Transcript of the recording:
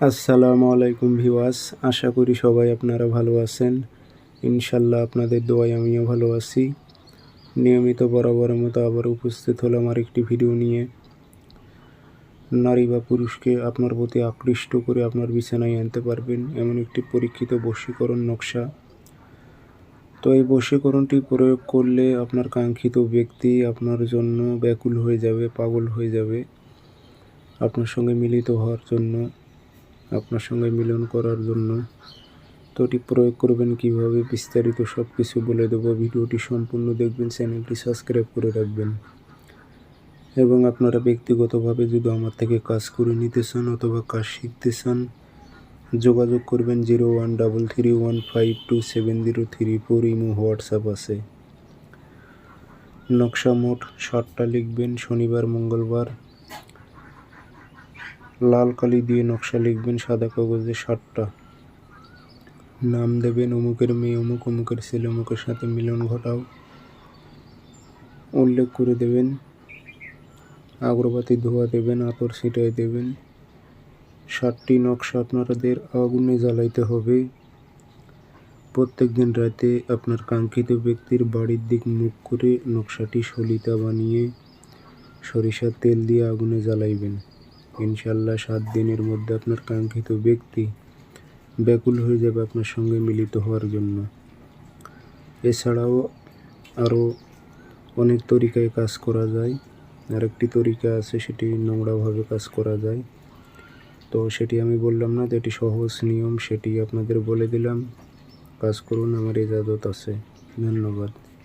আসসালামু আলাইকুম ভিওয়াস আশা করি সবাই আপনারা ভালো আছেন। ইনশাল্লাহ আপনাদের দোয়ায় আমিও ভালো আছি। নিয়মিত বরাবরের মতো আবার উপস্থিত হলাম আরেকটি ভিডিও নিয়ে। নারী বা পুরুষকে আপনার প্রতি আকৃষ্ট করে আপনার বিছানায় আনতে পারবেন এমন একটি পরীক্ষিত বশীকরণ নকশা। তো এই বশীকরণটি প্রয়োগ করলে আপনার কাঙ্ক্ষিত ব্যক্তি আপনার জন্য ব্যাকুল হয়ে যাবে, পাগল হয়ে যাবে। আপনার সঙ্গে মিলিত হওয়ার জন্য। আপনার সঙ্গে মিলন করার জন্য। তো এটি প্রয়োগ করবেন কীভাবে বিস্তারিত সব কিছু বলে দেবো। ভিডিওটি সম্পূর্ণ দেখবেন, চ্যানেলটি সাবস্ক্রাইব করে রাখবেন। এবং আপনারা ব্যক্তিগতভাবে যদি আমার থেকে কাজ করে নিতে চান অথবা কাজ শিখতে চান, যোগাযোগ করবেন zero one double three one five two seven zero three four imo WhatsApp আছে। নকশা মোট ষাটটা লিখবেন। শনিবার, মঙ্গলবার লাল কালি দিয়ে নকশা লিখবেন সাদা কাগজে ষাটটা নাম দেবেন অমুকের মেয়ে, অমুক অমুকের ছেলে, অমুকের সাথে মিলন ঘটাও। উল্লেখ করে দেবেন। আগরবাতি ধোয়া দেবেন, আতর ছিটাই দেবেন। ষাটটি নকশা আপনাদের আগুনে জ্বালাইতে হবে। প্রত্যেক দিন রাতে আপনার কাঙ্ক্ষিত ব্যক্তির বাড়ির দিক মুখ করে নকশাটি সলিতা বানিয়ে সরিষার তেল দিয়ে আগুনে জ্বালাইবেন। ইনশাল্লাহ সাত দিনের মধ্যে আপনার কাঙ্ক্ষিত ব্যক্তি ব্যাকুল হয়ে যাবে আপনার সঙ্গে মিলিত হওয়ার জন্য। এছাড়াও আরও অনেক তরিকায় কাজ করা যায়। আরেকটি তরিকা আছে, সেটি নোংরাভাবে কাজ করা যায়। তো সেটি আমি বললাম না এটি সহজ নিয়ম, সেটি আপনাদের বলে দিলাম। কাজ করুন, আমার ইজাজত আছে। ধন্যবাদ।